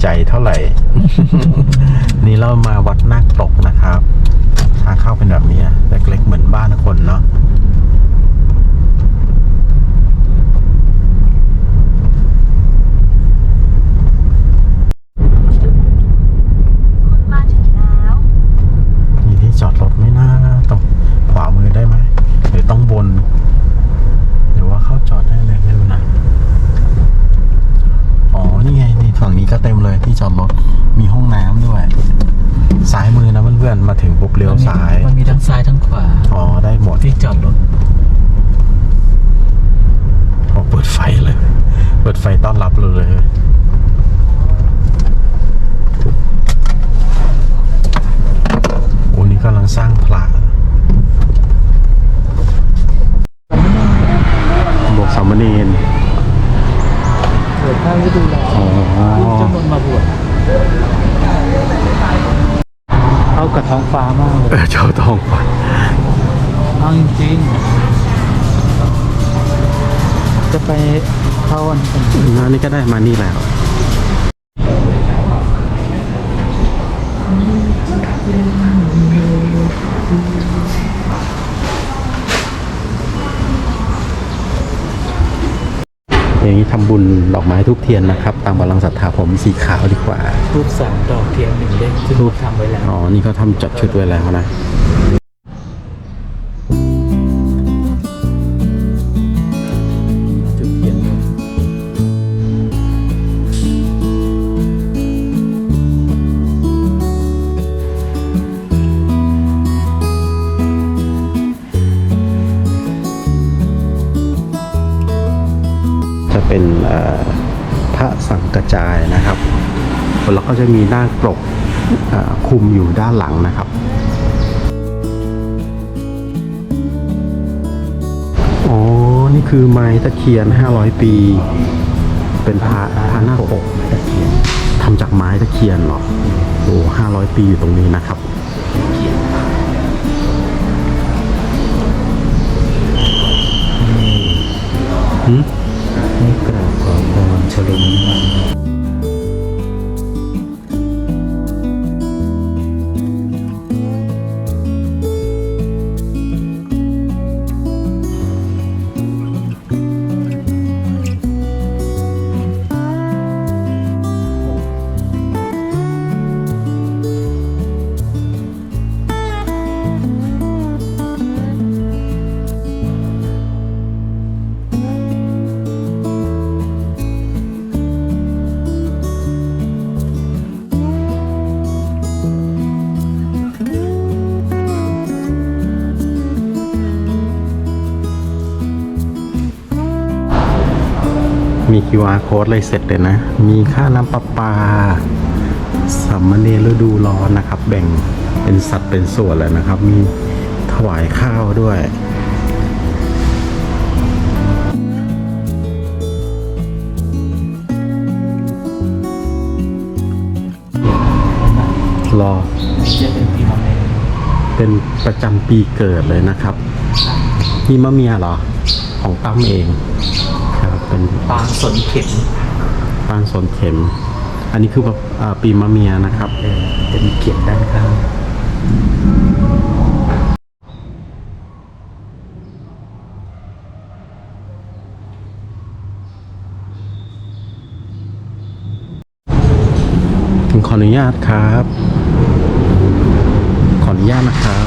อยเป็นใจเท่าไหร่ นี่เรามาวัดนาคปรกนะครับ ทางเข้าเป็นแบบนี้เล็กๆเหมือนบ้านคนเนาะ คุณมาถึงแล้ว มีที่จอดรถไหม่น่าตรงขวามือได้ไหมหรือต้องบน หรือว่าเข้าจอดได้เลยไม่รู้นะ อ๋อ นี่ไงนี่ฝั่งนี้ก็เต็มเลยที่จอดรถ มีห้องน้ำด้วย ซ้ายมือนะเพื่อนๆ มาถึงปุ๊บเลี้ยวซ้าย มันมีทั้งซ้ายทั้งขวา อ๋อ ได้หมด ที่จอดรถ โอ้เปิดไฟเลย เปิดไฟต้อนรับเราเลยโอ้นี่กำลังสร้างพระบวกสามเณรเปิดข้างฤดูร้อนอ๋อจำนวนมาบวชเข้ากับท้องฟ้ามากเลยเออเจ้าทองก่อนเอาจริงๆจะไป เข้าอันกันงานนี้ก็ได้มานี่แล้วอย่างนี้ทำบุญดอกไม้ทุกเทียนนะครับ ตามกำลังศรัทธาผมสีขาวดีกว่า รูปสามดอกเทียนหนึ่งเล่มซึ่งรูปทำไว้แล้ว อ๋อ นี่เขาทำจัดชุดไว้แล้วนะ กระจายนะครับ แล้วก็จะมีหน้าปกเอ่อคุมอยู่ด้านหลังนะครับ อ๋อ นี่คือไม้ตะเคียน 500 ปี เป็นพระพระหน้าปกตะเคียนทำจากไม้ตะเคียนหรอโอ้500ปีอยู่ตรงนี้นะครับหืม ร QR code เลยเสร็จเลยนะ มีค่าน้ำประปาสัมมเนรฤดูร้อนนะครับ แบ่งเป็นสัดเป็นส่วนเลยนะครับ มีถวายข้าวด้วยรอเป็นประจำปีเกิดเลยนะครับ นี่มะเมียเหรอ ของตั้มเอง ป็นปางสนเข็มปางสนเข็ม อันนี้คือแบบอ่าปีมะเมียนะครับเออจะมีเขียนด้านข้างขออนุญาตครับ ขออนุญาตนะครับ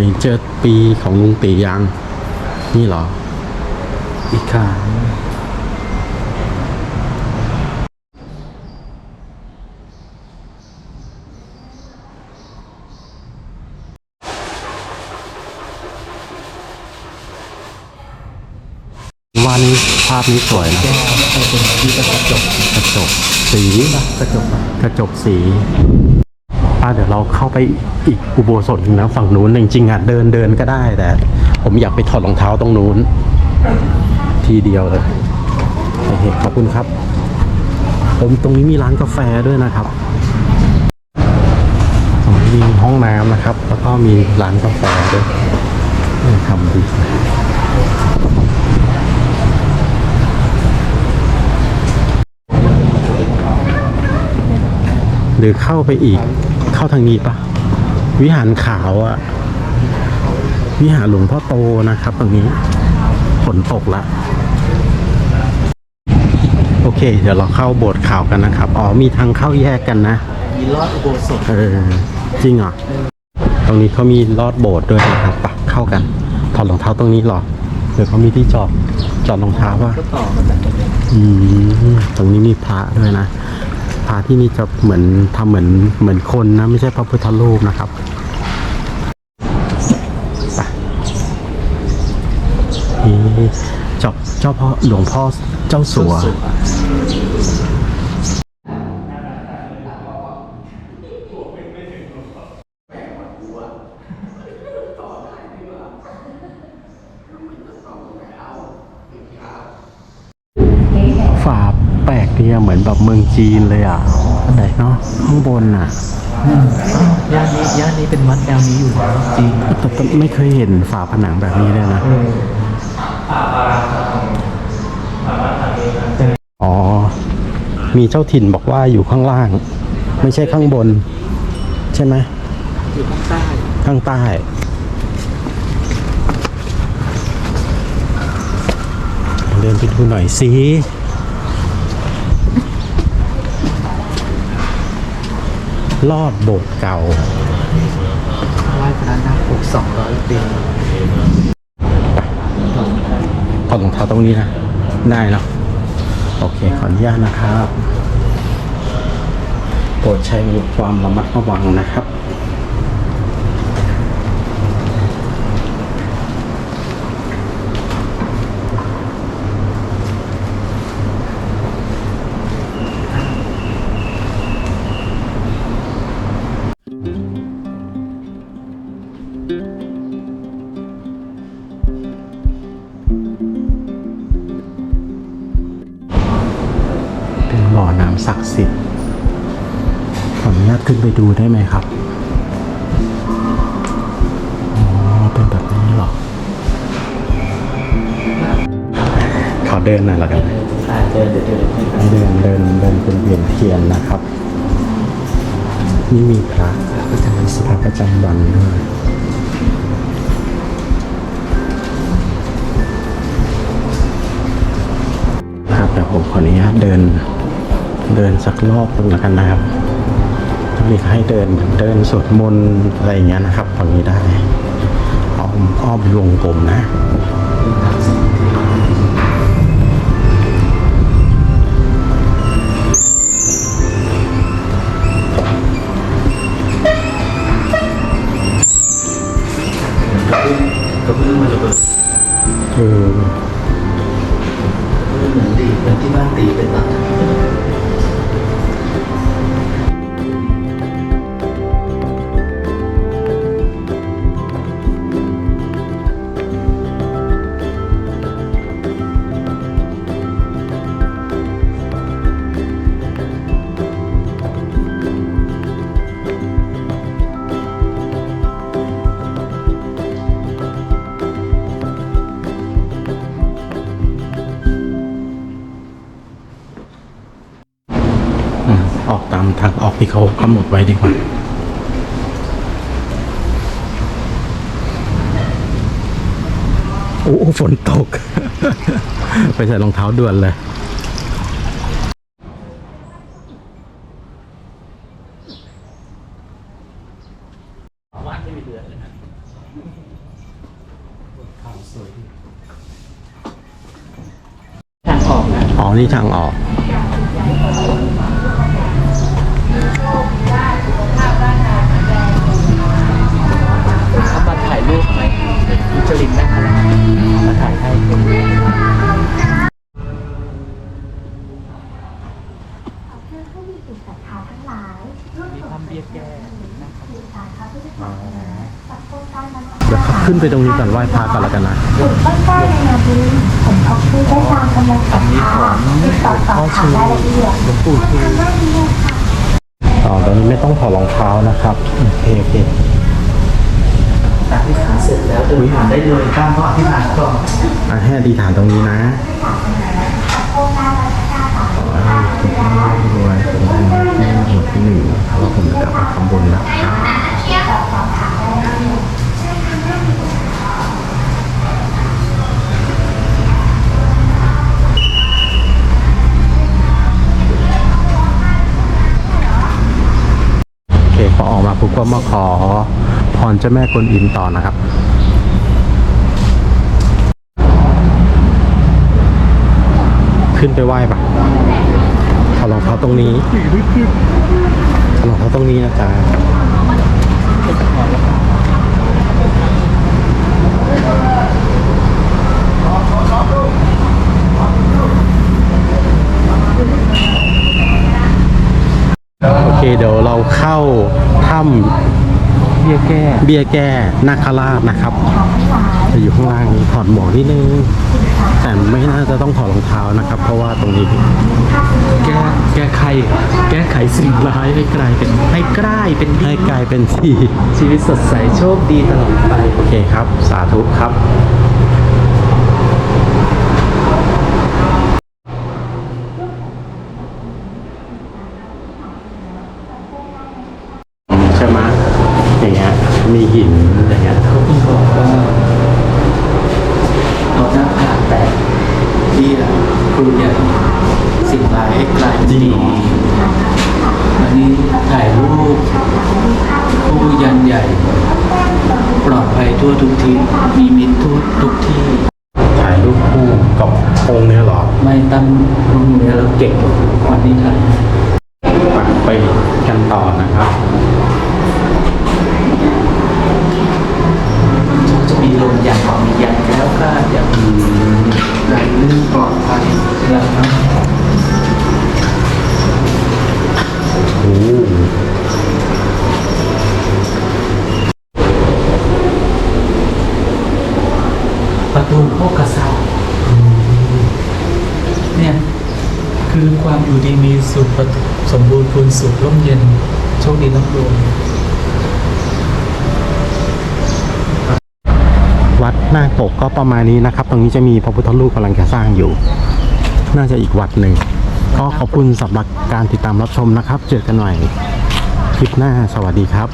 นี่เจอปีของลุงตียัง นี่เหรอ อีกขางว่านี้ภาพนี้สวยนะแก้วให้เป็นที่กระจกกระจกสีกระจกอะกระจกสี ป้าเดี๋ยวเราเข้าไปอีกอุโบสถหนึ่งนะฝั่งนู้นจริงๆอะเดินเดินก็ได้แต่ ผมอยากไปถอดรองเท้าตรงนู้น ทีเดียวเลยโอเคขอบคุณครับ ผมตรงนี้มีร้านกาแฟด้วยนะครับมีห้องน้ำนะครับ แล้วก็มีร้านกาแฟด้วยทำดีหรือเข้าไปอีก เข้าทางนี้ปะวิหารขาวอะวิหารหลวงพ่อโตนะครับ ตรงนี้ฝนตกละโอเค เดี๋ยวเราเข้าโบสถ์ขาวกันนะครับ อ๋อมีทางเข้าแยกกันนะมีลอดอุโบสถเออจริงเหรอตรงนี้เขามีลอดโบสถ์ด้วยนะครับปะเข้ากันถอดรองเท้าตรงนี้เหรอหรือเขามีที่จอดจอดรองเท้าป่ะก็ต่อมาจากอืมตรงนี้มีพระด้วยนะ พระที่นี่จะเหมือนทำเหมือนเหมือนคนนะไม่ใช่พระพุทธรูปนะครับนี่เจ้าเจ้าพ่อหลวงพ่อเจ้าสัว ฝา แปลกดีอะเหมือนแบบเมืองจีนเลยอะอะไรเนาะข้างบนอะย่านนี้ย่านนี้เป็นวัดแนวนี้อยู่แล้วจริงแต่แต่ไม่เคยเห็นฝาผนังแบบนี้เลยนะอ๋อ มีเจ้าถิ่นบอกว่าอยู่ข้างล่าง ไม่ใช่ข้างบน ใช่ไหมอยู่ข้างใต้ ข้างใต้เดินไปดูหน่อยสิ ลอดโบสถ์เก่าไหว้พระนาคปกสองร้อยปีถอดรองเท้าตรงนี้นะ ได้เนาะโอเค ขออนุญาตนะครับ โปรดใช้ความระมัดระวังนะครับ ไปดูได้ไหมครับ อ๋อ เป็นแบบนี้หรอ ขอเดินหน่อยละกันอาจจะเดี๋ยวเดี๋ยวให้เดินเดินเดินเป็นเวียนเทียนนะครับ นี่มีพระประจำวันศุกพระร์ประจำวันด้วยครับเดี๋ยวผมขออนุญาตเดินเดินสักรอบหนึงแล้วกันนะครับ ถ้ามีให้เดินเดินสวดมนต์อะไรอย่างเงี้ยนะครับฝั่งนี้ได้อ้อมอ้อมวงกลมนะก็เพิ่งมาระเบิดเออเหมือนตีเหมือนที่บ้านตีเป็นตัดอื ออกตามทางออกที่เขากำหนดไว้ดีกว่าโอ้โอ้ฝนตก ไปใส่รองเท้าด่วนเลยทางออกนะ อ๋อ นี่ทางออก ลินนะคะมาถ่ายให้เดี๋ยวขึ้นไปตรงนี้ก่อนไหว้พระก่อนแล้วกันนะบุตรต้นกล้าในนาบุญผมพบชื่อได้ตามกำลังศรัทธาติดต่อสอบถามรายละเอียดหลวงปู่คือตอนนี้ไม่ต้องถอดรองเท้านะครับโอเคโอเค ธิษฐานเสร็จแล้วเดินผ่านได้เลยตามก็อธิษฐานก่อนอะให้อธิษฐานตรงนี้นะขอให้ทุกท่านรวยผมได้แค่หมวดที่หนึ่งเพราะว่าผมจะกลับมาทำบุญนะครับโอเคพอออกมาปุ๊บก็มาขอ รเจ้าแม่กวนอิมต่อนะครับขึ้นไปไหว้ปะถอดรองเท้าตรงนี้ถอรองเท้าตรงนี้นะจ๊ะโอเคเดี๋ยวเราเข้าถ้ำ เบี้ยแก้เบี้ยแก้นาคราชนะครับจะอยู่ข้างล่างนี้ถอดหมวกนิดนึงแต่ไม่น่าจะต้องถอดรองเท้านะครับ เพราะว่าตรงนี้ แก้แก้ไขแก้ไขสิ่งร้ายให้กลายเป็นให้กลายเป็นดีให้กลายเป็นสีชีวิตสดใสโชคดีตลอดไปโอเคครับ สาธุครับใช่ไหมอย่างเงี้ย มีหินอย่างเงี้ย เขาเพิ่งบอกว่าเอาหน้าผากแตกเบี้ยครูใหญ่สิ่งร้ายให้กลายเป็นดีวันนี้ถ่ายรูปคู่ยันใหญ่ ปลอดภัยทั่วทุกที่ มีมิตรทั่วทุกที่ ถ่ายรูปคู่กับองค์เนี้ยเหรอ ไม่ตั้งรุ่ นนี้เราเก่งวันนี้ถ่ายไปไปกันต่อนะครับ จะมีลมอย่างมีอย่างแล้วก็อย่างไหลลื่นปลอดภัยนะครับโอ้ประตูโภกทรัพย์เนี่ย คือความอยู่ดีมีสุขสมบูรณ์พูนสุขร่มเย็นโชคดีร่ำรวยวัดหน้าปกก็ประมาณนี้นะครับ ตรงนี้จะมีพระพุทธรูปกำลังจะสร้างอยู่ น่าจะอีกวัดหนึ่งก็ขอบคุณสำหรับการติดตามรับชมนะครับ เจอกันใหม่คลิปหน้าสวัสดีครับ